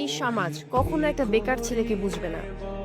এই সমাজ কখনো একটা বেকার ছেলেকে বুঝবে না।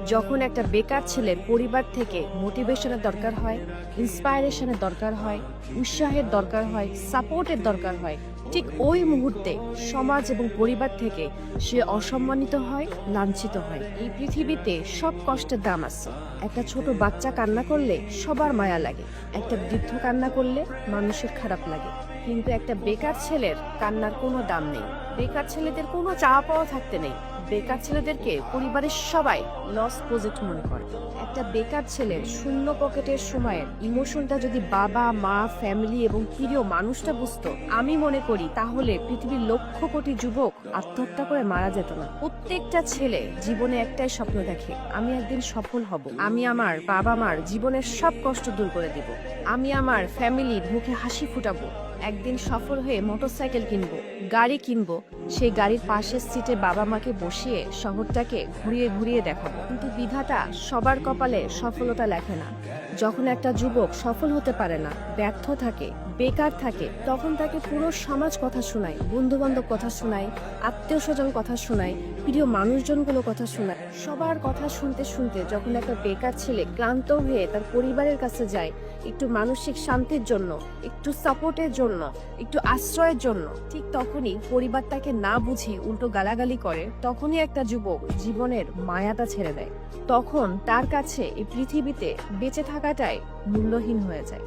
যখন একটা বেকার ছেলের পরিবার থেকে মোটিভেশনের দরকার হয় ইন্সপায়ারেশনের দরকার হয়, উৎসাহের দরকার হয় সাপোর্টের দরকার হয়, ঠিক ওই মুহূর্তে সমাজ এবং পরিবার থেকে সে অসম্মানিত হয়, লাঞ্ছিত হয়। এই পৃথিবীতে সব কষ্টের দাম আছে। একটা ছোট বাচ্চা কান্না করলে সবার মায়া লাগে। একটা বৃদ্ধ কান্না করলে মানুষের খারাপ লাগে। কিন্তু একটা বেকার ছেলের কান্নার কোনো দাম নেই। বেকার ছেলেদের কোনো চাওয়া পাওয়া থাকতে নেই। বেকার ছেলেদেরকে পরিবারের সবাই লস প্রজেক্ট মনে করে। একটা বেকার ছেলের শূন্য পকেটের সময়ের ইমোশনটা যদি বাবা, মা ফ্যামিলি এবং প্রিয় মানুষটা বুঝতো, আমি মনে করি তাহলে পৃথিবীর লক্ষ কোটি যুবক আত্মহত্যা করে মারা যেত না। প্রত্যেকটা ছেলে জীবনে একটাই স্বপ্ন দেখে, আমি একদিন সফল হব। আমি আমার বাবা মার জীবনের সব কষ্ট দূর করে দিব। আমি আমার ফ্যামিলির মুখে হাসি ফুটাবো। একদিন সফল হয়ে মোটরসাইকেল কিনব, গাড়ি কিনব, সেই গাড়ির পাশের সিটে বাবা মাকে বসিয়ে শহরটাকে ঘুরিয়ে ঘুরিয়ে দেখাবো। কিন্তু বিধাতা সবার কপালে সফলতা লেখে না। যখন একটা যুবক সফল হতে পারে না, ব্যর্থ থাকে, বেকার থাকে, তখন তাকে পুরো সমাজ কথা শোনায় বন্ধু বান্ধব কথা শোনায় আত্মীয় স্বজন কথা শোনায়, প্রিয় মানুষজনগুলো কথা শোনায়। সবার কথা শুনতে শুনতে যখন একটা বেকার ছেলে ক্লান্ত হয়ে তার পরিবারের কাছে যায়, একটু মানসিক শান্তির জন্য, একটু সাপোর্টের জন্য, একটু আশ্রয়ের জন্য, ঠিক তখনই পরিবার তাকে না বুঝে উল্টো গালাগালি করে, তখনই একটা যুবক জীবনের মায়াটা ছেড়ে দেয়। তখন তার কাছে এই পৃথিবীতে বেঁচে থাকাটাই মূল্যহীন হয়ে যায়।